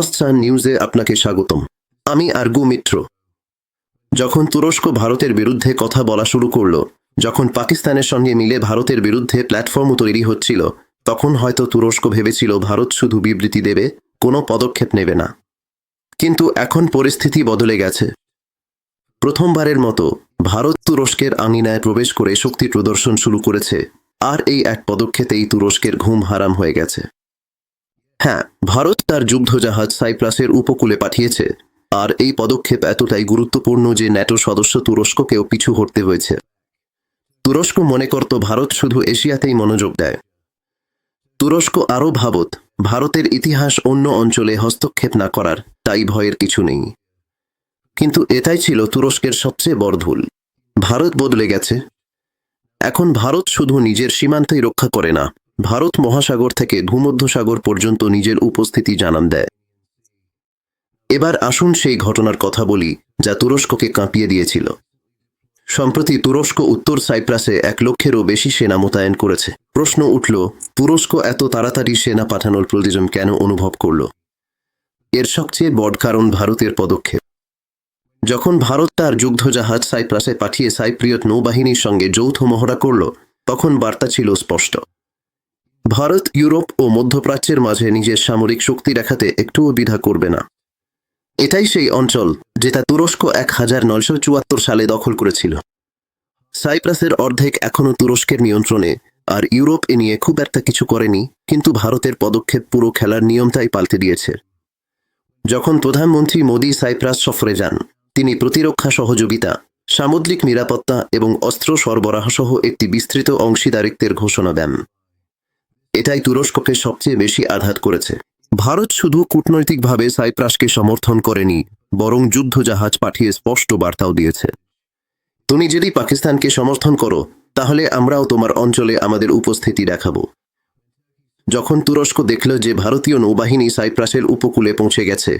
First সান নিউজে আপনাকে স্বাগতম। আমি আরগু মিত্র। যখন তুরস্ক ভারতের বিরুদ্ধে কথা বলা শুরু করল, যখন পাকিস্তানের সঙ্গে মিলে ভারতের বিরুদ্ধে প্ল্যাটফর্ম তৈরি হচ্ছিল, তখন হয়তো তুরস্ক ভেবেছিল ভারত শুধু বিবৃতি দেবে, কোনো পদক্ষেপ নেবে না। কিন্তু এখন পরিস্থিতি বদলে গেছে। প্রথমবারের মতো ভারত তুরস্কের আঙিনায় প্রবেশ করে শক্তি প্রদর্শন শুরু করেছে, আর এই এক পদক্ষেপেই তুরস্কের ঘুম হারাম হয়ে গেছে। হ্যাঁ ভারত তার যুদ্ধজাহাজ সাইপ্রাসের উপকূলে পাঠিয়েছে। আর এই পদক্ষেপ এতটাই গুরুত্বপূর্ণ যে ন্যাটো সদস্য তুরস্ককেও পিছু হটতে হয়েছে। তুরস্ক মনে করত ভারত শুধু এশিয়াতেই মনোযোগ দেয়। তুরস্ক আরও ভাবত, ভারতের ইতিহাস অন্য অঞ্চলে হস্তক্ষেপ না করার, তাই ভয়ের কিছু নেই। কিন্তু এটাই ছিল তুরস্কের সবচেয়ে বড় ভুল। ভারত বদলে গেছে। এখন ভারত শুধু নিজের সীমান্তেই রক্ষা করে না ভারত মহাসাগর থেকে ভূমধ্যসাগর পর্যন্ত নিজের উপস্থিতি জানান দেয়। এবার আসুন সেই ঘটনার কথা বলি, যা তুরস্ককে কাঁপিয়ে দিয়েছিল। সম্প্রতি তুরস্ক উত্তর সাইপ্রাসে এক লক্ষেরও বেশি সেনা মোতায়েন করেছে। প্রশ্ন উঠল, তুরস্ক এত তাড়াতাড়ি সেনা পাঠানোর প্রয়োজন কেন অনুভব করল? এর সবচেয়ে বড় কারণ ভারতের পদক্ষেপ। যখন ভারত তার যুদ্ধজাহাজ সাইপ্রাসে পাঠিয়ে সাইপ্রিয়ত নৌবাহিনীর সঙ্গে যৌথ মহড়া করল, তখন বার্তা ছিল স্পষ্ট। ভারত, ইউরোপ ও মধ্যপ্রাচ্যের মাঝে নিজের সামরিক শক্তি দেখাতে একটুও দ্বিধা করবে না। এটাই সেই অঞ্চল যেটা তুরস্ক এক হাজার নয়শো চুয়াত্তর সালে দখল করেছিল। সাইপ্রাসের অর্ধেক এখনও তুরস্কের নিয়ন্ত্রণে, আর ইউরোপ এ নিয়ে খুব একটা কিছু করেনি, কিন্তু ভারতের পদক্ষেপ পুরো খেলার নিয়মটাই পাল্টে দিয়েছে। যখন প্রধানমন্ত্রী মোদী সাইপ্রাস সফরে যান, তিনি প্রতিরক্ষা সহযোগিতা, সামুদ্রিক নিরাপত্তা এবং অস্ত্র সরবরাহ সহ একটি বিস্তৃত অংশীদারিত্বের ঘোষণা দেন। এটাই তুরস্ককে সবচেয়ে বেশি আঘাত করেছে। ভারত শুধু কূটনৈতিকভাবে সাইপ্রাসকে সমর্থন করেনি, বরং যুদ্ধ জাহাজ পাঠিয়ে স্পষ্ট বার্তাও দিয়েছে। তুমি যদি পাকিস্তানকে সমর্থন করো, তাহলে আমরাও তোমার অঞ্চলে আমাদের উপস্থিতি দেখাবো। যখন তুরস্ক দেখল যে ভারতীয় নৌবাহিনী সাইপ্রাসের উপকূলে পৌঁছে গেছে,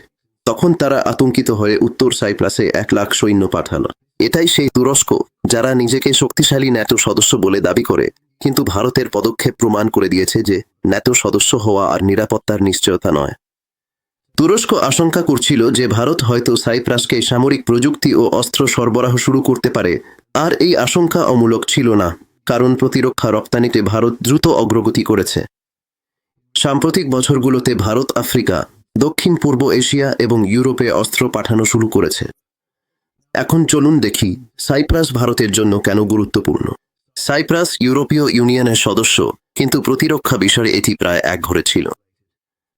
তখন তারা আতঙ্কিত হয়ে উত্তর সাইপ্রাসে এক লাখ সৈন্য পাঠালো। এটাই সেই তুরস্ক, যারা নিজেকে শক্তিশালী ন্যাটো সদস্য বলে দাবি করে কিন্তু ভারতের পদক্ষেপ প্রমাণ করে দিয়েছে যে ন্যাটো সদস্য হওয়া আর নিরাপত্তার নিশ্চয়তা নয়। তুরস্ক আশঙ্কা করছিল যে ভারত হয়তো সাইপ্রাসকে সামরিক প্রযুক্তি ও অস্ত্র সরবরাহ শুরু করতে পারে, আর এই আশঙ্কা অমূলক ছিল না, কারণ প্রতিরক্ষা রপ্তানিতে ভারত দ্রুত অগ্রগতি করেছে। সাম্প্রতিক বছরগুলোতে ভারত আফ্রিকা, দক্ষিণ পূর্ব এশিয়া এবং ইউরোপে অস্ত্র পাঠানো শুরু করেছে। এখন চলুন দেখি সাইপ্রাস ভারতের জন্য কেন গুরুত্বপূর্ণ। সাইপ্রাস ইউরোপীয় ইউনিয়নের সদস্য, কিন্তু প্রতিরক্ষা বিষয়ে এটি প্রায় একঘরে ছিল।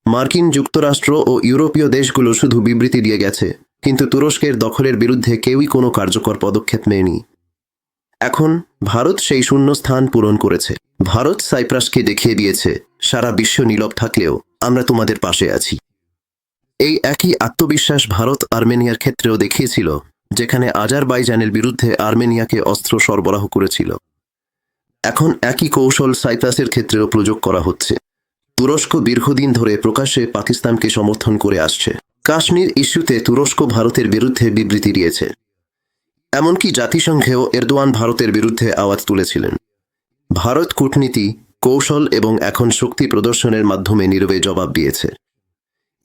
মার্কিন যুক্তরাষ্ট্র ও ইউরোপীয় দেশগুলো শুধু বিবৃতি দিয়ে গেছে, কিন্তু তুরস্কের দখলের বিরুদ্ধে কেউই কোনো কার্যকর পদক্ষেপ নেয়নি। এখন ভারত সেই শূন্য স্থান পূরণ করেছে। ভারত সাইপ্রাসকে দেখিয়ে দিয়েছে, সারা বিশ্ব নীরব থাকলেও আমরা তোমাদের পাশে আছি। এই একই আত্মবিশ্বাস ভারত আর্মেনিয়ার ক্ষেত্রেও দেখিয়েছিল, যেখানে আজারবাইজানের বিরুদ্ধে আর্মেনিয়াকে অস্ত্র সরবরাহ করেছিল। এখন একই কৌশল সাইপ্রাসের ক্ষেত্রেও প্রয়োগ করা হচ্ছে। তুরস্ক দীর্ঘদিন ধরে প্রকাশ্যে পাকিস্তানকে সমর্থন করে আসছে। কাশ্মীর ইস্যুতে তুরস্ক ভারতের বিরুদ্ধে বিবৃতি দিয়েছে। এমনকি জাতিসংঘেও এরদোয়ান ভারতের বিরুদ্ধে আওয়াজ তুলেছিলেন। ভারত কূটনীতি, কৌশল এবং এখন শক্তি প্রদর্শনের মাধ্যমে নীরবে জবাব দিয়েছে।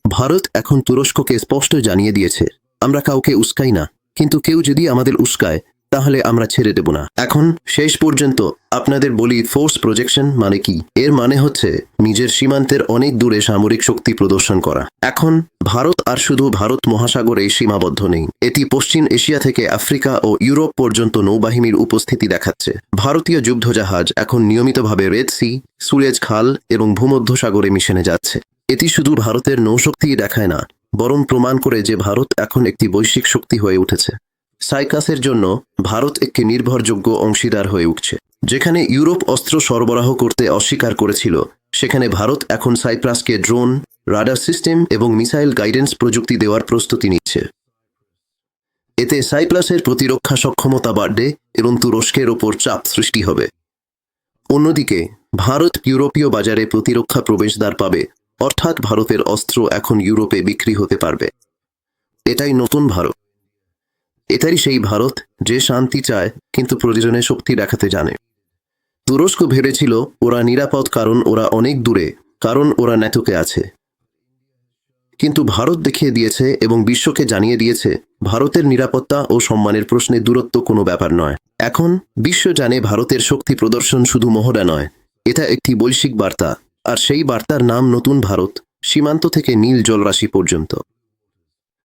ভারত এখন তুরস্ককে স্পষ্ট জানিয়ে দিয়েছে, আমরা কাউকে উস্কাই না, কিন্তু কেউ যদি আমাদের উস্কায় তাহলে আমরা ছেড়ে দেব না। এখন শেষ পর্যন্ত আপনাদের বলি ফোর্স প্রজেকশন মানে কি? এর মানে হচ্ছে নিজের সীমান্তের অনেক দূরে সামরিক শক্তি প্রদর্শন করা। এখন ভারত আর শুধু ভারত মহাসাগরে সীমাবদ্ধ নেই। এটি পশ্চিম এশিয়া থেকে আফ্রিকা ও ইউরোপ পর্যন্ত নৌবাহিনীর উপস্থিতি দেখাচ্ছে। ভারতীয় যুদ্ধজাহাজ এখন নিয়মিতভাবে রেড সি সুয়েজ খাল এবং ভূমধ্যসাগরে মিশেনে যাচ্ছে। এটি শুধু ভারতের নৌশক্তিই দেখায় না, বরং প্রমাণ করে যে ভারত এখন একটি বৈশ্বিক শক্তি হয়ে উঠেছে। সাইকাসের জন্য ভারত একটি নির্ভরযোগ্য অংশীদার হয়ে উঠছে। যেখানে ইউরোপ অস্ত্র সরবরাহ করতে অস্বীকার করেছিল, সেখানে ভারত এখন সাইপ্রাসকে ড্রোন, রাডার সিস্টেম এবং মিসাইল গাইডেন্স প্রযুক্তি দেওয়ার প্রস্তুতি নিচ্ছে। এতে সাইপ্রাসের প্রতিরক্ষা সক্ষমতা বাড়বে এবং তুরস্কের ওপর চাপ সৃষ্টি হবে। অন্যদিকে, ভারত ইউরোপীয় বাজারে প্রতিরক্ষা প্রবেশদ্বার পাবে, অর্থাৎ ভারতের অস্ত্র এখন ইউরোপে বিক্রি হতে পারবে। এটাই নতুন ভারত। এটাই সেই ভারত যে শান্তি চায়, কিন্তু প্রয়োজনে শক্তি দেখাতে জানে। তুরস্ক ভেবেছিল ওরা নিরাপদ কারণ ওরা অনেক দূরে, কারণ ওরা ন্যাটোকে আছে। কিন্তু ভারত দেখিয়ে দিয়েছে এবং বিশ্বকে জানিয়ে দিয়েছে, ভারতের নিরাপত্তা ও সম্মানের প্রশ্নে দূরত্ব কোনো ব্যাপার নয়। এখন বিশ্ব জানে ভারতের শক্তি প্রদর্শন শুধু মহড়া নয়, এটা একটি বৈশ্বিক বার্তা, আর সেই বার্তার নাম নতুন ভারত, সীমান্ত থেকে নীল জলরাশি পর্যন্ত।